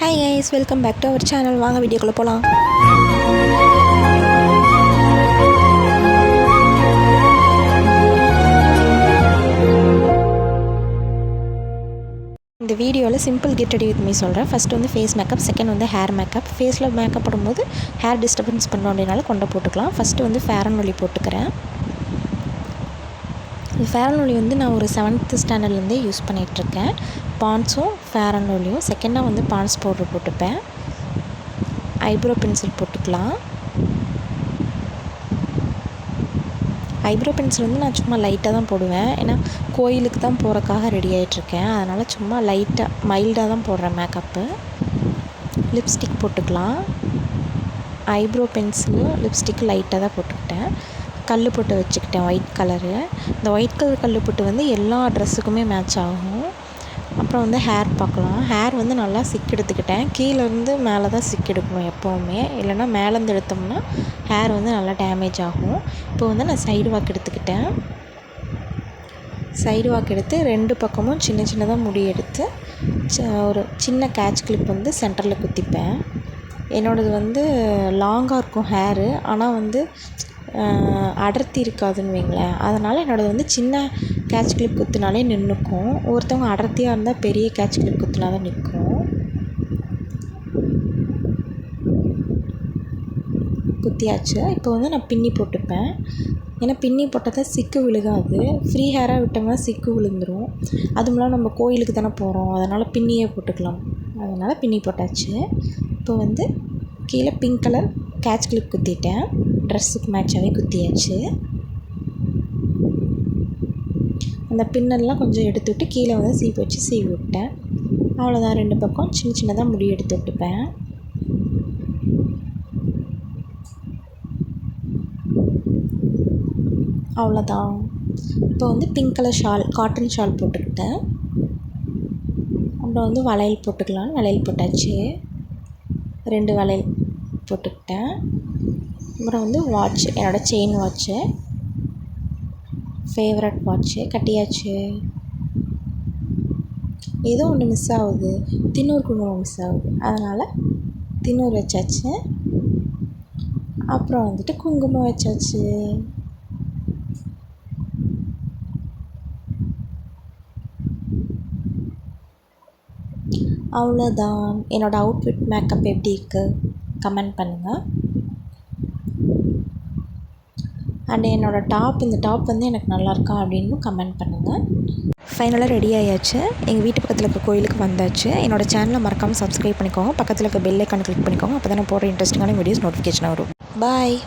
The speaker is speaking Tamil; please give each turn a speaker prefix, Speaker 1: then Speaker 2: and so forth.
Speaker 1: Hi guys welcome back to our channel வாங்க வீடியோக்குள்ளே போகலாம் இந்த வீடியோவில் simple get ready with me சொல்கிறேன் ஃபஸ்ட்டு வந்து ஃபேஸ் மேக்கப் செகண்ட் வந்து ஹேர் மேக்கப் ஃபேஸில் மேக்கப் போடும்போது ஹேர் டிஸ்டர்பன்ஸ் பண்ணோம் அப்படின்னால கொண்டை போட்டுக்கலாம். ஃபஸ்ட்டு வந்து ஃபேர் அண்ட் ஒலி போட்டுக்கிறேன். இந்த ஃபேர் அண்ட் ஒலி வந்து நான் ஒரு செவன்த்து ஸ்டாண்டர்ட்லேருந்தே யூஸ் பண்ணிகிட்ருக்கேன் பான்ஸும் ஃபேர் அண்ட் லவ்லியும் செகண்டாக வந்து பான்ஸ் பவுடர் போட்டுப்பேன். ஐப்ரோ பென்சில் போட்டுக்கலாம். ஐப்ரோ பென்சில் வந்து நான் சும்மா லைட்டாக தான் போடுவேன். ஏன்னா கோயிலுக்கு தான் போகிறக்காக ரெடி ஆகிட்ருக்கேன் அதனால் சும்மா லைட்டாக மைல்டாக தான் போடுறேன் மேக்கப்பு லிப்ஸ்டிக் போட்டுக்கலாம். ஐப்ரோ பென்சிலு லிப்ஸ்டிக் லைட்டாக தான் போட்டுக்கிட்டேன். கல் போட்டு வச்சுக்கிட்டேன் ஒயிட் கலரு இந்த ஒயிட் கலர் கல் போட்டு வந்து எல்லா ட்ரெஸ்ஸுக்குமே மேட்ச் ஆகும். அப்புறம் வந்து ஹேர் பார்க்கலாம். ஹேர் வந்து நல்லா சிக் எடுத்துக்கிட்டேன் கீழேருந்து மேலே தான் சிக் எடுக்கணும் எப்போவுமே. இல்லைன்னா மேலேருந்து எடுத்தோம்னா ஹேர் வந்து நல்லா டேமேஜ் ஆகும். இப்போ வந்து நான் சைடு வாக் எடுத்துக்கிட்டேன். சைடு வாக் எடுத்து ரெண்டு பக்கமும் சின்ன சின்னதாக முடி எடுத்து ஒரு சின்ன கேட்ச் கிளிப் வந்து சென்டரில் குத்திப்பேன். என்னோடது வந்து லாங்காக இருக்கும் ஹேரு ஆனால் வந்து அடர்த்தி இருக்காதுன்னு வைங்களேன். அதனால் என்னோடது வந்து சின்ன கேட்ச் கிளிப் குத்துனாலே நின்றுக்கும் ஒருத்தவங்க அடர்த்தியாக இருந்தால் பெரிய கேட்ச் கிளிப் குத்தினா தான் நிற்கும் குத்தியாச்சு. இப்போ வந்து நான் பின்னி போட்டுப்பேன். ஏன்னா பின்னி போட்டால் தான் சிக்கு விழுகாது. ஃப்ரீ ஹேராக விட்டோம்னா சிக்கு விழுந்துடும் அதுமெல்லாம் நம்ம கோயிலுக்கு தானே போகிறோம் அதனால் பின்னியே போட்டுக்கலாம். அதனால் பின்னி போட்டாச்சு. இப்போ வந்து கீழே பிங்க் கலர் கேட்ச் கிளிப் குத்திட்டேன். ட்ரெஸ்ஸுக்கு மேட்சாகவே குத்தியாச்சு. அந்த பின்னெல்லாம் கொஞ்சம் எடுத்து விட்டு கீழே வந்து சீவி வச்சு சீவி விட்டேன். அவ்வளோதான் ரெண்டு பக்கம் சின்ன சின்னதாக முடி எடுத்து விட்டுப்பேன். அவ்வளோதான் இப்போ வந்து pink colour shawl cotton shawl போட்டுக்கிட்டேன். அப்புறம் வந்து வளையல் போட்டுக்கலாம்னு வளையல் போட்டாச்சு. ரெண்டு வளையல் போட்டுக்கிட்டேன். அப்புறம் வந்து வாட்ச் என்னோடய செயின் வாட்ச்சு ஃபேவரட் வாட்ச்சு கட்டியாச்சு. ஏதோ ஒன்று மிஸ் ஆகுது. தின்னூர் குங்குமம் மிஸ் ஆகுது. அதனால் தின்னூர் வச்சாச்சு. அப்புறம் வந்துட்டு குங்குமம் வச்சாச்சு. அவ்வளோதான் என்னோடய அவுட்ஃபிட் மேக்கப் எப்படி இருக்குது கமெண்ட் பண்ணுங்கள் அண்ட் என்னோடய டாப் இந்த டாப் வந்து எனக்கு நல்லாயிருக்கா அப்படின்னு கமெண்ட் பண்ணுங்கள் ஃபைனலாக ரெடி ஆயாச்சு. எங்கள் வீட்டு பக்கத்தில் இருக்க கோயிலுக்கு வந்தாச்சு. என்னோடய சேனலை மறக்காமல் சப்ஸ்கிரைப் பண்ணிக்கோங்க. பக்கத்தில் இருக்க பெல் ஐக்கான் கிளிக் பண்ணிக்கோங்க. அப்போ தான் நான் போடுற இன்ட்ரெஸ்டிங்கான வீடியோஸ் நோட்டிஃபிகேஷன் வரும். பாய்